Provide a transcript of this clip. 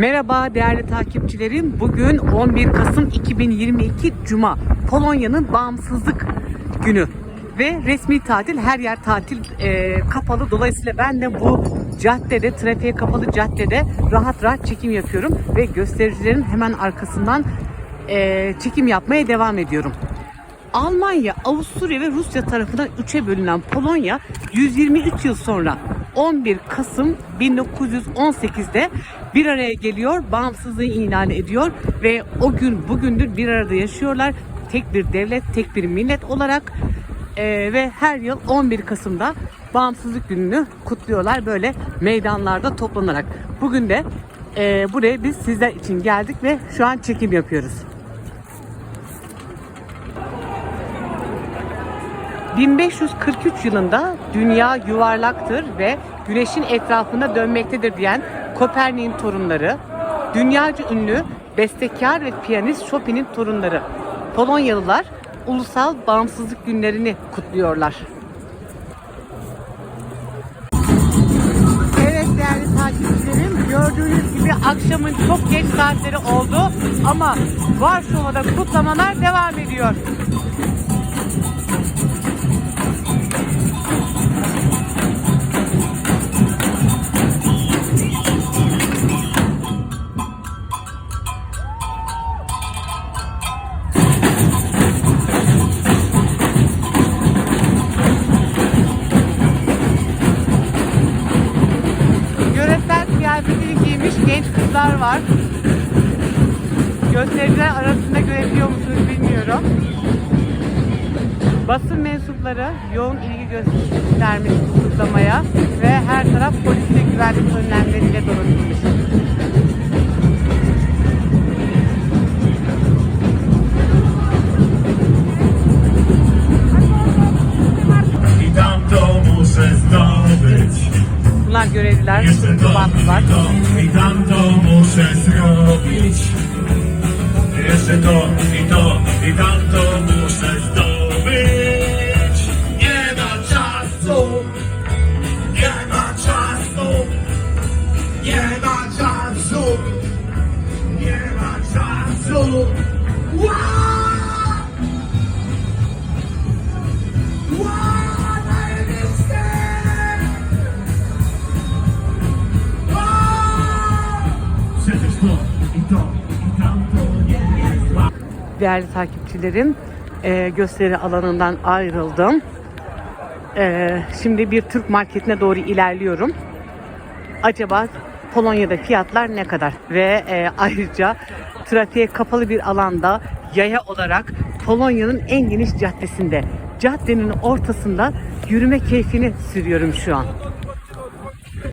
Merhaba değerli takipçilerim. Bugün 11 Kasım 2022 Cuma. Polonya'nın bağımsızlık günü ve resmi tatil her yer tatil e, kapalı. Dolayısıyla ben de bu caddede, trafiğe kapalı caddede rahat rahat çekim yapıyorum ve göstericilerin hemen arkasından e, çekim yapmaya devam ediyorum. Almanya, Avusturya ve Rusya tarafından üçe bölünen Polonya 123 yıl sonra 11 Kasım 1918'de bir araya geliyor, bağımsızlığı ilan ediyor ve o gün bugündür bir arada yaşıyorlar. Tek bir devlet, tek bir millet olarak Ee, ve her yıl 11 Kasım'da bağımsızlık gününü kutluyorlar böyle meydanlarda toplanarak. Bugün de e, buraya biz sizler için geldik ve şu an çekim yapıyoruz. 1543 yılında dünya yuvarlaktır ve güneşin etrafında dönmektedir diyen Kopernik'in torunları, dünyaca ünlü bestekar ve piyanist Chopin'in torunları Polonyalılar ulusal bağımsızlık günlerini kutluyorlar. Evet değerli takipçilerim gördüğünüz gibi akşamın çok geç saatleri oldu ama Varşova'da kutlamalar devam ediyor. Genç kızlar var. Göstericiler arasında görebiliyor musunuz bilmiyorum. Basın mensupları yoğun ilgi göstermiş bu kutlamaya ve her taraf polis ve güvenlik önlemleriyle donatılmış. Bunlar görevliler, Jeszcze i to, muszę zrobić. Jeszcze to, i to, i tamto muszę zdobyć. Nie ma czasu, nie ma czasu, nie ma czasu, nie ma czasu. Wow, Değerli takipçilerim, e, gösteri alanından ayrıldım. E, şimdi bir Türk marketine doğru ilerliyorum. Acaba Polonya'da fiyatlar ne kadar? Ve e, ayrıca trafiğe kapalı bir alanda yaya olarak Polonya'nın en geniş caddesinde, caddenin ortasında yürüme keyfini sürüyorum şu an.